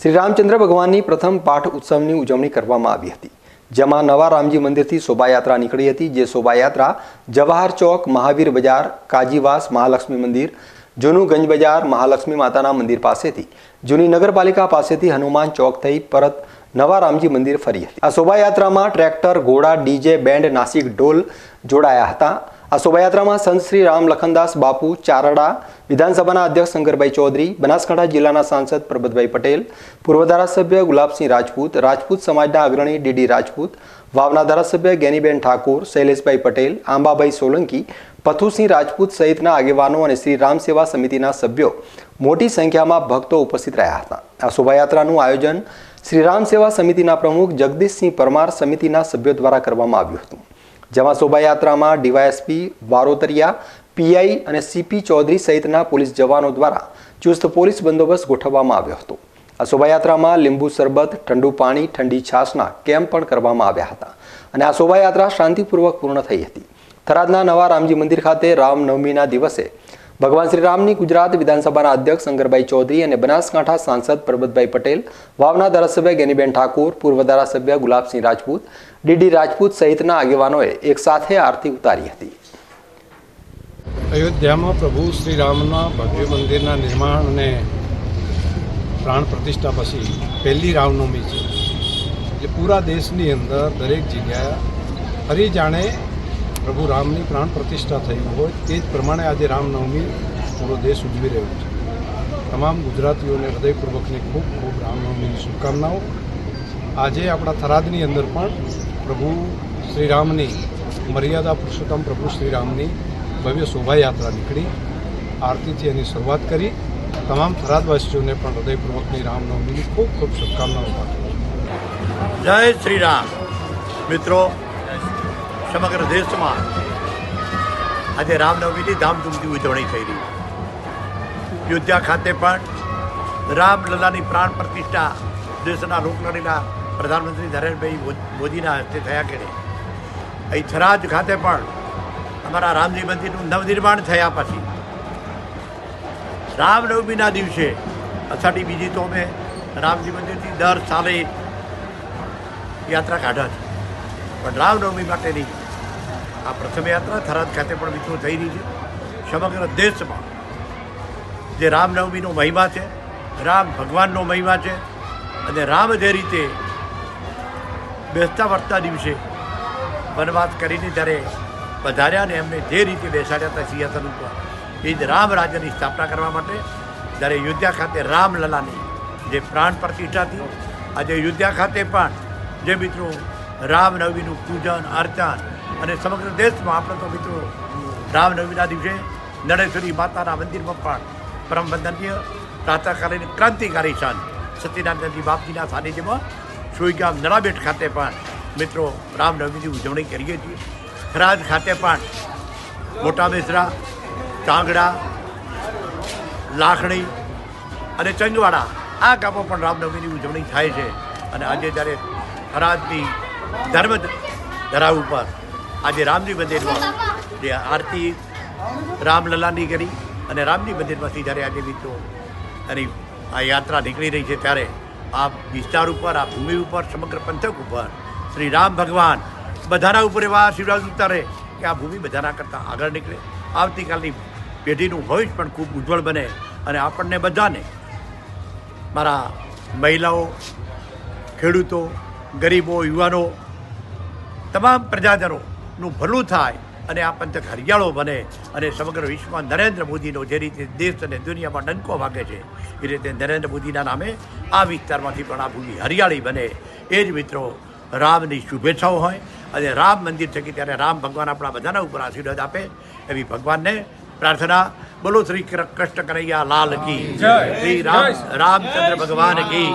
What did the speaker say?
શ્રી રામચંદ્ર ભગવાનની પ્રથમ પાઠ ઉત્સવની ઉજવણી કરવામાં આવી હતી, જેમાં નવા રામજી મંદિરથી શોભાયાત્રા નીકળી હતી, જે શોભાયાત્રા જવાહર ચોક, મહાવીર બજાર, કાજીવાસ, મહાલક્ષ્મી મંદિર જૂનું ગંજ બજાર, મહાલક્ષ્મી માતાના મંદિર પાસેથી, જૂની નગરપાલિકા પાસેથી હનુમાન ચોક થઈ પરત નવા રામજી મંદિર ફરી હતી. આ શોભાયાત્રામાં ટ્રેક્ટર, ઘોડા, ડીજે, બેન્ડ, નાસિક, ઢોલ જોડાયા હતા. આ શોભાયાત્રામાં સંત શ્રી રામ લખનદાસ બાપુ ચારડા, વિધાનસભાના અધ્યક્ષ શંકરભાઈ ચૌધરી, બનાસકાંઠા જિલ્લાના સાંસદ પ્રબતભાઈ પટેલ, પૂર્વ ધારાસભ્ય ગુલાબસિંહ રાજપૂત રાજપૂત સમાજના અગ્રણી ડીડી રાજપૂત, વાવના ધારાસભ્ય ગેનીબેન ઠાકોર, શૈલેષભાઈ પટેલ, આંબાભાઈ સોલંકી, પથુસિંહ રાજપૂત સહિતના આગેવાનો અને શ્રી રામ સેવા સમિતિના સભ્યો મોટી સંખ્યામાં ભક્તો ઉપસ્થિત રહ્યા હતા. આ શોભાયાત્રાનું આયોજન શ્રી રામ સેવા સમિતિના પ્રમુખ જગદીશસિંહ પરમાર સમિતિના સભ્યો દ્વારા કરવામાં આવ્યું હતું. જેમાં શોભાયાત્રામાં ડીવાયએસપી વારોતરિયા, પીઆઈ અને સીપી ચૌધરી સહિતના પોલીસ જવાનો દ્વારા ચુસ્ત પોલીસ બંદોબસ્ત ગોઠવવામાં આવ્યો હતો. આ શોભાયાત્રામાં લીંબુ શરબત, ઠંડુ પાણી, ઠંડી છાશના કેમ્પ પણ કરવામાં આવ્યા હતા અને આ શોભાયાત્રા શાંતિપૂર્વક પૂર્ણ થઈ હતી. થરાદના નવા રામજી મંદિર ખાતે રામનવમીના દિવસે ભગવાન શ્રી રામની ગુજરાત વિધાનસભાના અધ્યક્ષ શંકરભાઈ ચૌધરી અને બનાસકાંઠા સાંસદ પરબતભાઈ પટેલ, વાવના ધારાસભ્ય ગેનીબેન ઠાકુર, પૂર્વ ધારાસભ્ય ગુલાબસિંહ રાજપૂત, ડીડી રાજપૂત સહિતના આગેવાનોએ એક સાથે આરતી ઉતારી હતી. અયોધ્યામાં પ્રભુ શ્રી રામના ભવ્ય મંદિરના નિર્માણ અને પ્રાણ પ્રતિષ્ઠા પછી પહેલી રામનવમી છે. એટલે પૂરા દેશની અંદર દરેક જગ્યાએ ફરી જાણે પ્રભુ રામની પ્રાણ પ્રતિષ્ઠા થઈ હોય તે જ પ્રમાણે આજે રામનવમી પૂરો દેશ ઉજવી રહ્યો છે. તમામ ગુજરાતીઓને હૃદયપૂર્વકની ખૂબ ખૂબ રામનવમીની શુભકામનાઓ. આજે આપણા થરાદની અંદર પણ પ્રભુ શ્રી રામની મર્યાદા પુરુષોત્તમ પ્રભુ શ્રી રામની ભવ્ય શોભાયાત્રા નીકળી. આરતીથી એની શરૂઆત કરી. તમામ થરાદવાસીઓને પણ હૃદયપૂર્વકની રામનવમીની ખૂબ ખૂબ શુભકામનાઓ જય શ્રી રામ મિત્રો સમગ્ર દેશમાં આજે રામનવમીની ધામધૂમથી ઉજવણી થઈ રહી. છે અયોધ્યા ખાતે પણ રામલલાની પ્રાણ પ્રતિષ્ઠા દેશના લોકલડીના પ્રધાનમંત્રી નરેન્દ્રભાઈ મોદીના હસ્તે થયા કરે અહીં થરાદ ખાતે પણ અમારા રામજી મંદિરનું નવનિર્માણ થયા પછી રામનવમીના દિવસે અષાઢી બીજી તો અમે રામજી મંદિરથી દર સાલે યાત્રા કાઢ્યા છે. પણ રામનવમી માટેની આ પ્રથમ યાત્રા થરાદ ખાતે પણ મિત્રો થઈ રહી છે. સમગ્ર દેશમાં જે રામનવમીનો મહિમા છે, રામ ભગવાનનો મહિમા છે અને રામ જે રીતે બેસતા વળતા દિવસે વનવાસ કરીને જ્યારે પધાર્યા ને એમને જે રીતે બેસાડ્યા હતા સિંહાસન ઉપર, એ જ રામ રાજ્યની સ્થાપના કરવા માટે જ્યારે અયોધ્યા ખાતે રામલલાની જે પ્રાણ પ્રતિષ્ઠા હતી, આજે અયોધ્યા ખાતે પણ જે મિત્રો રામનવમીનું પૂજન, અર્ચન અને સમગ્ર દેશમાં આપણે તો મિત્રો રામનવમીના દિવસે નરેશ્વરી માતાના મંદિરમાં પણ પરમ વંદનીય, પ્રાતઃકાલીન ક્રાંતિકારી સંત સત્યનારાયણજી બાપજીના સાનિધ્યમાં સુઈગામ નળાબેટ ખાતે પણ મિત્રો રામનવમીની ઉજવણી કરીએ છીએ. ખરાજ ખાતે પણ મોટા બેસરા ચાંગડા લાખણી અને ચંગવાડા આ ગામો પણ રામનવમીની ઉજવણી થાય છે. અને આજે જ્યારે ખરાજની ધર્મ ધરા ઉપર આજે રામજી મંદિરમાં જે આરતી રામલલાની કરી અને રામજી મંદિરમાંથી જ્યારે આજે મિત્રો એની આ યાત્રા નીકળી રહી છે ત્યારે આ વિસ્તાર ઉપર, આ ભૂમિ ઉપર, સમગ્ર પંથક ઉપર શ્રી રામ ભગવાન બધાના ઉપર એવા આશીર્વાદ ઉતારે કે આ ભૂમિ બધાના કરતાં આગળ નીકળે. આવતીકાલની પેઢીનું ભવિષ્ય પણ ખૂબ ઉજ્જવળ બને અને આપણને બધાને મારા મહિલાઓ, ખેડૂતો, ગરીબો, યુવાનો, તમામ પ્રજાજનોનું ભલું થાય અને આ પંથક હરિયાળો બને અને સમગ્ર વિશ્વમાં નરેન્દ્ર મોદીનો જે રીતે દેશ અને દુનિયામાં ડંકો વાગે છે એ રીતે નરેન્દ્ર મોદીના નામે આ વિસ્તારમાંથી પણ આ ભૂમિ હરિયાળી બને. એ જ મિત્રો રામની શુભેચ્છાઓ હોય અને રામ મંદિર થકી ત્યારે રામ ભગવાન આપણા બધાના ઉપર આશીર્વાદ આપે એવી ભગવાનને પ્રાર્થના. બોલો શ્રી કૃષ્ણ કનૈયા લાલ કી. શ્રી રામ રામચંદ્ર ભગવાન કી.